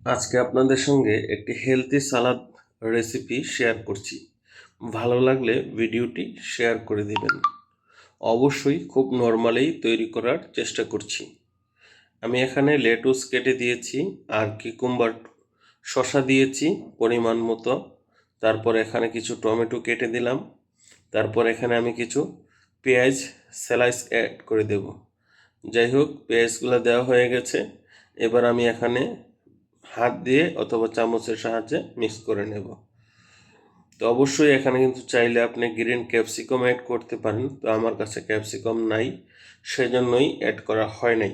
আজকে আপনাদের সঙ্গে একটি হেলদি সালাদ রেসিপি শেয়ার করছি। ভালো লাগলে ভিডিওটি শেয়ার করে দিবেন। অবশ্যই খুব নর্মালেই তৈরি করার চেষ্টা করছি। আমি এখানে লেটুস কেটে দিয়েছি আর কিকুম্বার শশা দিয়েছি পরিমাণ মতো। তারপর এখানে কিছু টমেটো কেটে দিলাম। তারপর এখানে আমি কিছু পেঁয়াজ স্যালাইস অ্যাড করে দেব। যাই হোক, পেঁয়াজগুলো দেওয়া হয়ে গেছে। এবার আমি এখানে হাত দিয়ে অথবা চামচের সাহায্যে মিক্স করে নেব। তো অবশ্যই এখানে কিন্তু চাইলে আপনি গ্রিন ক্যাপসিকাম অ্যাড করতে পারেন। তো আমার কাছে ক্যাপসিকাম নাই, সেজন্যই অ্যাড করা হয় নাই।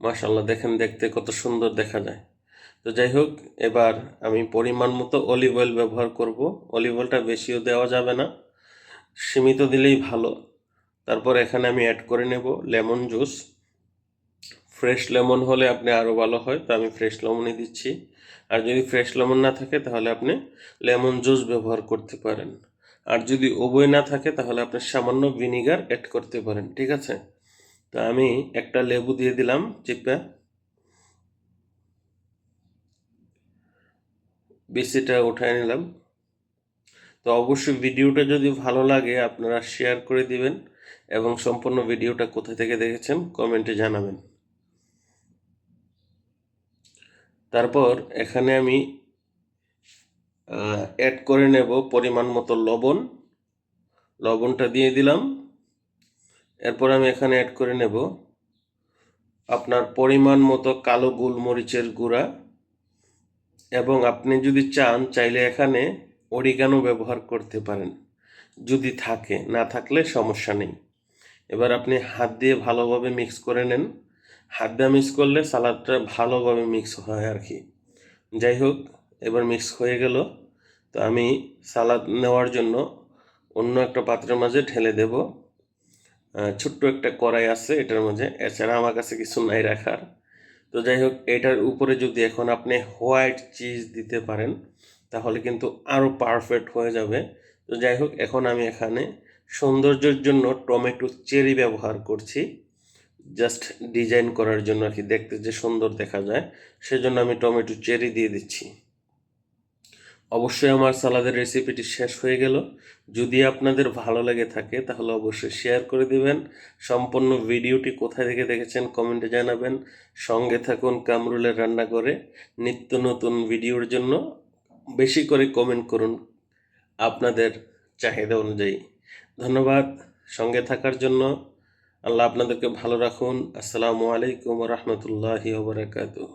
মাশাল্লাহ দেখেন দেখতে কত সুন্দর দেখা যায়। তো যাই হোক, এবার আমি পরিমাণ মতো অলিভ অয়েল ব্যবহার করব। অলিভ অয়েলটা বেশিও দেওয়া যাবে না, সীমিত দিলেই ভালো। তারপর এখানে আমি অ্যাড করে নেব লেমন জুস। ফ্রেশ লেমন হলে আপনি আরও ভালো হয়, তো আমি ফ্রেশ লেমনই দিচ্ছি। আর যদি ফ্রেশ লেমন না থাকে, তাহলে আপনি লেমন জুস ব্যবহার করতে পারেন। আর যদি উভয় না থাকে, তাহলে আপনি সামান্য ভিনিগার অ্যাড করতে পারেন, ঠিক আছে? তো আমি একটা লেবু দিয়ে দিলাম, চিপা। বিসিটা উঠায় নিলাম। তো অবশ্যই ভিডিওটা যদি ভালো লাগে, আপনারা শেয়ার করে দিবেন এবং সম্পূর্ণ ভিডিওটা কোথা থেকে দেখেছেন কমেন্টে জানাবেন। তারপর এখানে আমি অ্যাড করে নেব পরিমাণ মতো লবণ। লবণটা দিয়ে দিলাম। এরপর আমি এখানে অ্যাড করে নেব আপনার পরিমাণ মতো কালো গোলমরিচের গুঁড়া। এবং আপনি যদি চান, চাইলে এখানে অরিগানো ব্যবহার করতে পারেন। যদি থাকে, না থাকলে সমস্যা নেই। এবার আপনি হাত দিয়ে ভালোভাবে মিক্স করে নেন। হাত দিয়ে মিক্স করলে সালাদটা ভালোভাবে মিক্স হয় আর কি যাই হোক এবার মিক্স হয়ে গেল। তো আমি সালাদ নেওয়ার জন্য অন্য একটা পাত্রের মাঝে ঢেলে দেব। ছোট্ট একটা কড়াই আছে এটার মাঝে। এছাড়া আমার কাছে কিছু নাই রাখার। তো যাই হোক এটার উপরে যদি এখন আপনি হোয়াইট চিজ দিতে পারেন, তাহলে কিন্তু আরও পারফেক্ট হয়ে যাবে। তো যাই হোক এখন আমি এখানে সৌন্দর্যের জন্য টমেটো চেরি ব্যবহার করছি। জাস্ট ডিজাইন করার জন্য আর কি, দেখতে যে সুন্দর দেখা যায়, সেজন্য আমি টমেটো চেরি দিয়ে দিচ্ছি। অবশ্যই আমার সালাদের রেসিপিটি শেষ হয়ে গেল। যদি আপনাদের ভালো লেগে থাকে, তাহলে অবশ্যই শেয়ার করে দিবেন। সম্পূর্ণ ভিডিওটি কোথায় থেকে দেখেছেন কমেন্টে জানাবেন। সঙ্গে থাকুন কামরুলের রান্না করে। নিত্য নতুন ভিডিওর জন্য বেশি করে কমেন্ট করুন আপনাদের চাহিদা অনুযায়ী। ধন্যবাদ। সঙ্গে থাকার জন্য আল্লাহ আপনাদেরকে ভালো রাখুন। আসসালামু আলাইকুম রহমতুল্লাহি ওবরাকাতুহ